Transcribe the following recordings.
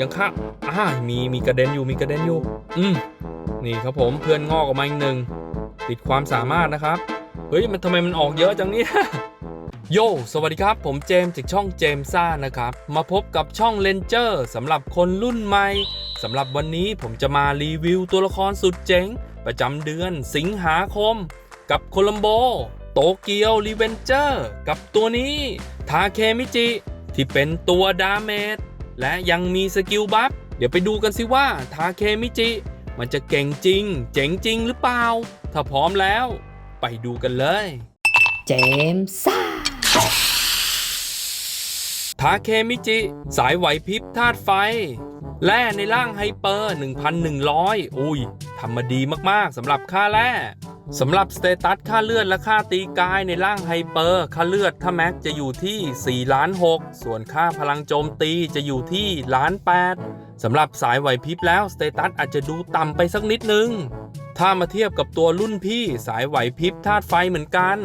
ยังฆ่าอ่ามีมีกระเด็นอยู่มีกระเด็นอยู่ อืมนี่ครับผมเพื่อนงอกออกมาอีกหนึ่งติดความสามารถนะครับ เฮ้ยมันทำไมมันออกเยอะจังเนี่ยโย สวัสดีครับ ผมเจมจากช่องเจมซ่านะครับ มาพบกับช่องเลนเจอร์สำหรับคนรุ่นใหม่สำหรับวันนี้ผมจะมารีวิวตัวละครสุดเจ๋ง ประจำเดือนสิงหาคม กับโคลัมโบ โตเกียวรีเวนเจอร์ กับตัวนี้ ทาเคมิจิ ที่เป็นตัวดาเมจ และยังมีสกิลบัฟ เดี๋ยวไปดูกันสิว่าทาเคมิจิ มันจะเก่งจริง เจ๋งจริงหรือเปล่า ถ้าพร้อมแล้ว ไปดูกันเลย เจมซ่าทาเคมิจิ สายไหวพริบธาตุไฟ แร่ในร่างไฮเปอร์ 1,100 อุ้ยทำมาดีมากๆสำหรับค่าแร่ สำหรับสเตตัสค่าเลือดและค่าตีกายในร่างไฮเปอร์ค่าเลือดถ้าแม็กจะอยู่ที่4ล้าน6ส่วนค่าพลังโจมตีจะอยู่ที่ล้าน8สำหรับสายไหวพริบแล้วสเตตัสอาจจะดูต่ำไปสักนิดนึง ถ้ามาเทียบกับตัวรุ่นพี่สายไหวพริบธาตุไฟเหมือนกัน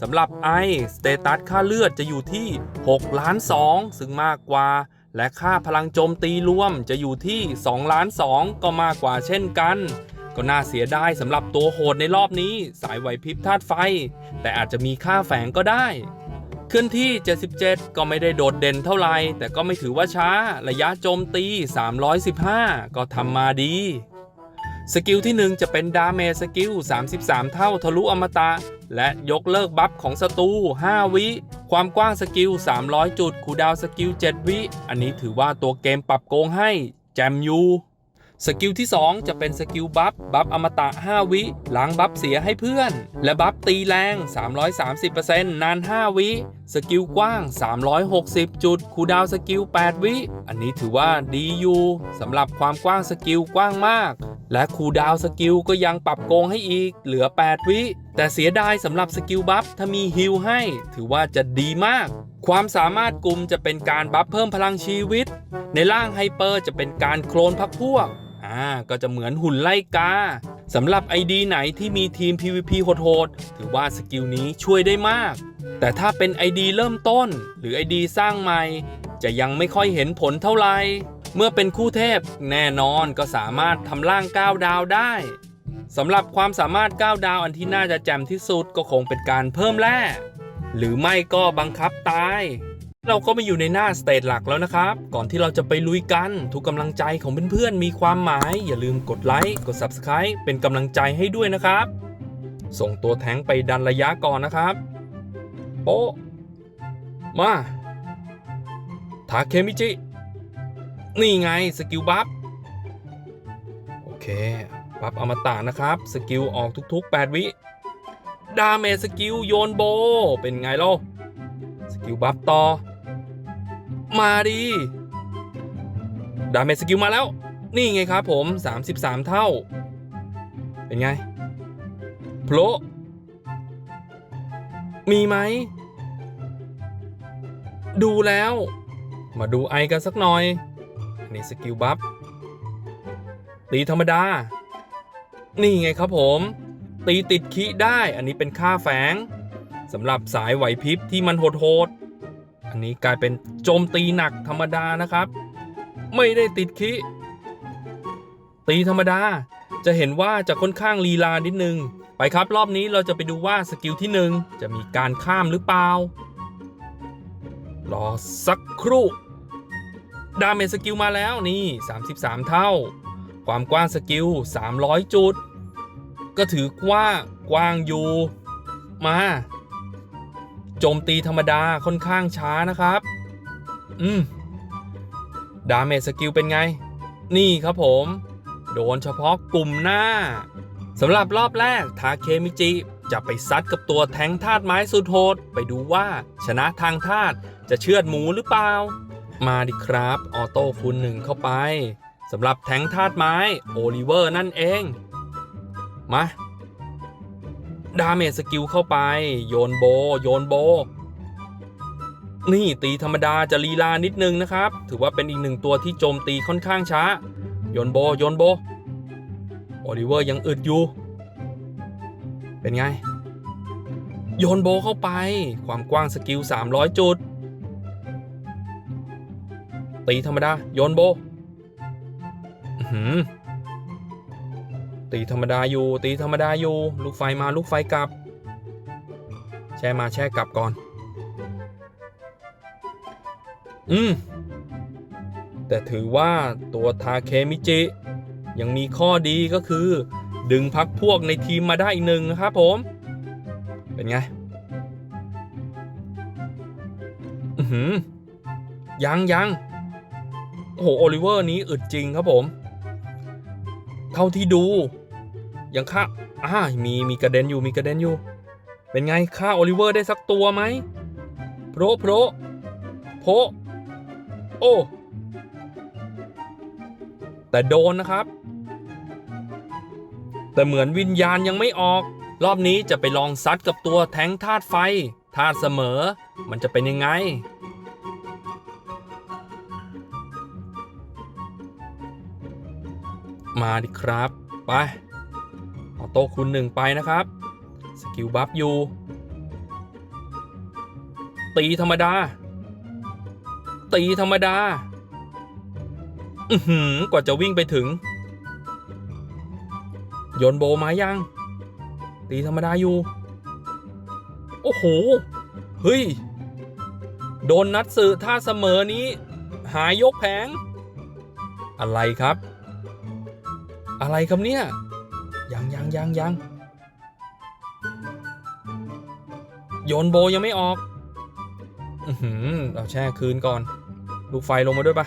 สำหรับไอสเตตัสค่าเลือดจะอยู่ที่6ล้าน2ซึ่งมากกว่า และค่าพลังโจมตีรวมจะอยู่ที่2ล้าน2ก็มากกว่าเช่นกัน ก็น่าเสียดายสำหรับตัวโหดในรอบนี้ สายไหวพริบธาตุไฟ แต่อาจจะมีค่าแฝงก็ได้ขึ้นที่ 77 ก็ไม่ได้โดดเด่นเท่าไหร่แต่ก็ไม่ถือว่าช้า ระยะโจมตี 315 ก็ทำมาดี สกิลที่ 1 จะเป็นดาเมจสกิล 33 เท่าทะลุอมตะ และยกเลิกบัฟของศัตรู 5 วิ ความกว้างสกิล 300 จุดคูดาวสกิล 7 วิ อันนี้ถือว่าตัวเกมปรับโกงให้ แจมยู สกิลที่ 2 จะเป็นสกิลบัฟ บัฟอมตะ 5 วิล้างบัฟเสียให้เพื่อน และบัฟตีแรง 330%นาน 5 วิ สกิลกว้าง 360 จุด คูดาวสกิล 8 วิ อันนี้ถือว่าดีอยู่สำหรับความกว้างสกิลกว้างมาก และคูดาวสกิลก็ยังปรับโกงให้อีก เหลือ 8 วิ แต่เสียดายสำหรับสกิลบัฟถ้ามีฮิลให้ ถือว่าจะดีมากความสามารถกลุ่มจะเป็นการบัฟเพิ่มพลังชีวิต ในร่างไฮเปอร์จะเป็นการโคลนพักพวก อ่าก็จะเหมือนหุ่นไล่กาสำหรับ ID ไหนที่มีทีม PVP โหดๆถือว่าสกิลนี้ช่วยได้มาก แต่ถ้าเป็น ID เริ่มต้น หรือ ID สร้างใหม่ จะยังไม่ค่อยเห็นผลเท่าไหร่เมื่อเป็นคู่เทพแน่นอนก็สามารถทำร่าง9ดาวได้สำหรับความสามารถ9ดาวอันที่น่าจะแจ่มที่สุดก็คงเป็นการเพิ่มแร่หรือไม่ก็บังคับตาย เราก็มาอยู่ในหน้าสเตจหลักแล้วนะครับ ก่อนที่เราจะไปลุยกันทุกกำลังใจของเพื่อนๆมีความหมาย อย่าลืมกดไลค์กด Subscribe เป็นกำลังใจให้ด้วยนะครับ ส่งตัวแทงไปดันระยะก่อนนะครับ โปมาทาเคมิจิ นี่ไงสกิลบัฟโอเคบัฟอมตะนะครับ สกิลออกทุกๆ 8 วิ ดาเมจสกิลโยนโบ เป็นไงล่ะสกิลบัฟต่อ มาดีดาเมจสกิลมาแล้ว นี่ไงครับผม 33 เท่า เป็นไงโผล่มีไหม ดูแล้ว มาดูไอกันสักหน่อยอันนี้สกิลบัฟตีธรรมดา นี่ไงครับผม ตีติดคิได้ อันนี้เป็นค่าแฝงสำหรับสายไหวพริบที่มันโหดๆ อันนี้กลายเป็นโจมตีหนักธรรมดานะครับ ไม่ได้ติดคิตีธรรมดา จะเห็นว่าจะค่อนข้างลีลานิดนึง ไปครับรอบนี้เราจะไปดูว่าสกิลที่หนึ่งจะมีการข้ามหรือเปล่า รอสักครู่ ดาเมจสกิลมาแล้วนี่ 33 เท่า ความกว้างสกิล 300 จุด ก็ถือว่ากว้างอยู่ มา โจมตีธรรมดาค่อนข้างช้านะครับ อืม ดาเมจสกิลเป็นไง นี่ครับผม โดนเฉพาะกลุ่มหน้าสำหรับรอบแรกทาเคมิจิ จะไปซัดกับตัวแทงธาตุไม้สุดโหดไปดูว่าชนะทางธาตุจะเชือดหมูหรือเปล่า มาดิครับ ออโต้คูณหนึ่งเข้าไปสำหรับแทงธาตุไม้โอลิเวอร์นั่นเอง มา ดาเมจสกิลเข้าไป โยนโบ โยนโบ นี่ตีธรรมดาจะลีลานิดนึงนะครับ ถือว่าเป็นอีกหนึ่งตัวที่โจมตีค่อนข้างช้า โยนโบ โยนโบ โอลิเวอร์ยังอึดอยู่ เป็นไง โยนโบเข้าไป ความกว้างสกิล 300 จุด ตีธรรมดา โยนโบ อื้อหือ ตีธรรมดาอยู่ ตีธรรมดาอยู่ ลูกไฟมาลูกไฟกลับ แช่มาแช่กลับก่อน อืม แต่ถือว่าตัวทาเคมิจิ ยังมีข้อดีก็คือ ดึงพักพวกในทีมมาได้อีกหนึ่งครับผม เป็นไง อือหือ ยังยังโอ้โหโอลิเวอร์นี้อึดจริงครับผม เท่าที่ดูยังฆ่าอ่ามีมีกระเด็นอยู่มีกระเด็นอยู่ เป็นไงฆ่าโอลิเวอร์ได้สักตัวไหมโพรโพรโพโอ้แต่โดนนะครับ แต่เหมือนวิญญาณยังไม่ออก รอบนี้จะไปลองซัดกับตัวแทงธาตุไฟธาตุเสมอ มันจะเป็นยังไง มาดิครับ ไป ออโต้คุณหนึ่งไปนะครับ สกิลบัฟอยู่ ตีธรรมดา ตีธรรมดา อือหือกว่าจะวิ่งไปถึง โยนโบมายัง ตีธรรมดาอยู่ โอ้โห เฮ้ย โดนนัดสื่อท่าเสมอนี้ หายยกแผง อะไรครับ อะไรครับเนี่ย ยังยังยังยังโยนโบยังไม่ออกอือหือเราแช่คืนก่อน ลูกไฟลงมาด้วยปะ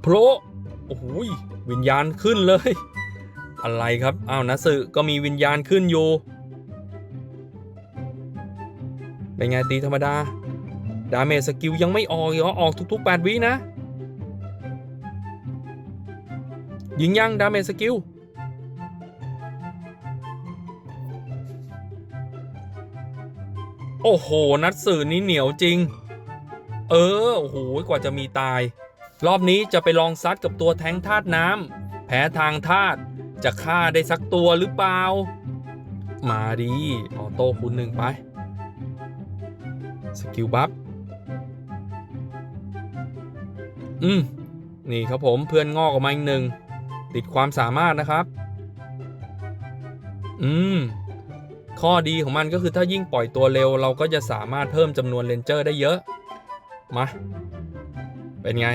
โพรโอ้โหยวิญญาณขึ้นเลย อะไรครับอ้าวนัสึก็มีวิญญาณขึ้นอยู่เป็นไงตีธรรมดา ดาเมจสกิลยังไม่ออกอีกเหรอออกทุกๆ8วินะ ยิงยังดาเมจสกิลโอ้โห นัดสื่อนี้เหนียวจริง เออ โอ้โห กว่าจะมีตาย รอบนี้จะไปลองซัดกับตัวแทงธาตุน้ำ แพ้ทางธาตุ จะฆ่าได้สักตัวหรือเปล่า มาดี ออโต้คูณหนึ่งไป สกิลบัฟ อืม นี่ครับผมเพื่อนงอกออกมาอีกหนึ่ง ติดความสามารถนะครับ อืม ข้อดีของมันก็คือถ้ายิ่งปล่อยตัวเร็ว เราก็จะสามารถเพิ่มจำนวนเลนเจอร์ได้เยอะ มา เป็นไง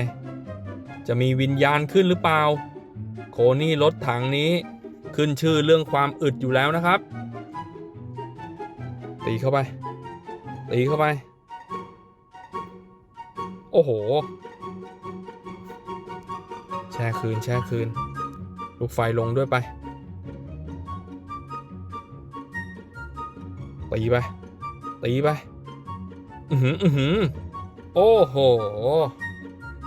จะมีวิญญาณขึ้นหรือเปล่า โคนี่รถถังนี้ ขึ้นชื่อเรื่องความอึดอยู่แล้วนะครับ ตีเข้าไป ตีเข้าไป โอ้โห แช่คืน แช่คืน ลูกไฟลงด้วยไปตีไปตีไป อือหืออือหือโอ้โห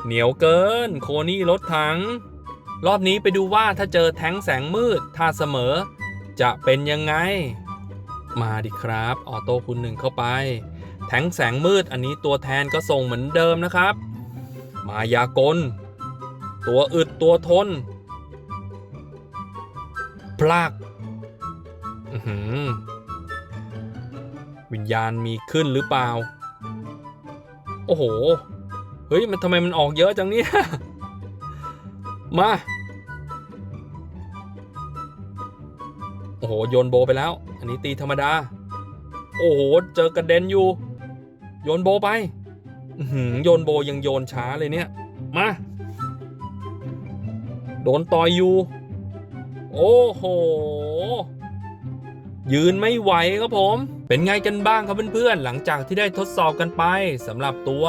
เหนียวเกิน โคนี่รถถัง รอบนี้ไปดูว่าถ้าเจอแท้งแสงมืดท่าเสมอ จะเป็นยังไง มาดิครับ ออโต้คุณหนึ่งเข้าไป แท้งแสงมืดอันนี้ตัวแทนก็ส่งเหมือนเดิมนะครับ มายากล ตัวอึดตัวทน พลากวิญญาณมีขึ้นหรือเปล่า โอ้โห เฮ้ย มันทำไมมันออกเยอะจังเนี่ย มา โอ้โห โยนโบไปแล้ว อันนี้ตีธรรมดา โอ้โห เจอกระเด็นอยู่ โยนโบไปหืโยนโบยังโยนช้าเลยเนี่ย มา โดนต่อยอยู่ โอ้โห ยืนไม่ไหวครับผม เป็นไงกันบ้างครับเพื่อนๆ หลังจากที่ได้ทดสอบกันไปสำหรับตัว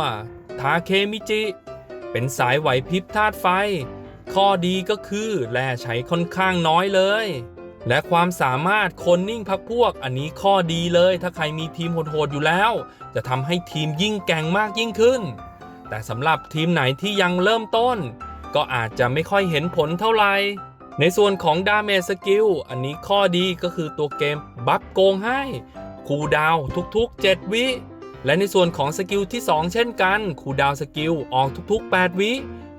ทาเคมิจิ เป็นสายไหวพริบธาตุไฟ ข้อดีก็คือแร่ใช้ค่อนข้างน้อยเลย และความสามารถคนนิ่งพักพวกอันนี้ข้อดีเลย ถ้าใครมีทีมโหดๆอยู่แล้ว จะทำให้ทีมยิ่งแกร่งมากยิ่งขึ้น แต่สำหรับทีมไหนที่ยังเริ่มต้น ก็อาจจะไม่ค่อยเห็นผลเท่าไหร่ ในส่วนของดาเมจสกิลอันนี้ข้อดีก็คือตัวเกมบัฟโกงให้คูดาวทุกๆ 7 วิ และในส่วนของสกิลที่ 2 เช่นกันคูดาวสกิลออกทุกๆ 8 วิ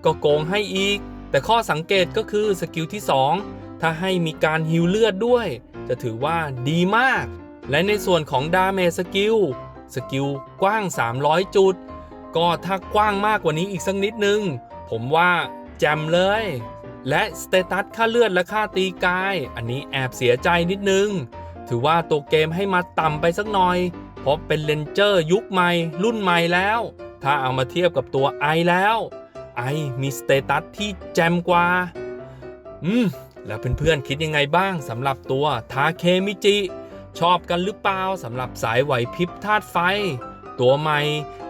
ก็โกงให้อีก แต่ข้อสังเกตก็คือสกิลที่ 2 ถ้าให้มีการฮิวเลือดด้วย จะถือว่าดีมาก และในส่วนของดาเมจสกิลสกิลกว้าง 300 จุด ก็ถ้ากว้างมากกว่านี้อีกสักนิดนึง ผมว่าแจมเลย และสเตตัสค่าเลือดและค่าตีกาย อันนี้แอบเสียใจนิดนึง ถือว่าตัวเกมให้มาต่ำไปสักหน่อย เพราะเป็นเลนเจอร์ยุคใหม่ รุ่นใหม่แล้ว ถ้าเอามาเทียบกับตัวไอแล้วไอมีสเตตัสที่แจมกว่า อืม แล้วเพื่อนๆคิดยังไงบ้างสำหรับตัวทาเคมิจิ ชอบกันหรือเปล่าสำหรับสายไหวพริบธาตุไฟ ตัวใหม่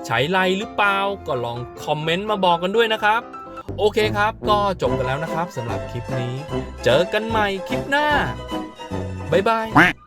ใช้ไรหรือเปล่าก็ลองคอมเมนต์มาบอกกันด้วยนะครับ โอเคครับ ก็จบกันแล้วนะครับสำหรับคลิปนี้ เจอกันใหม่คลิปหน้า บ๊ายบาย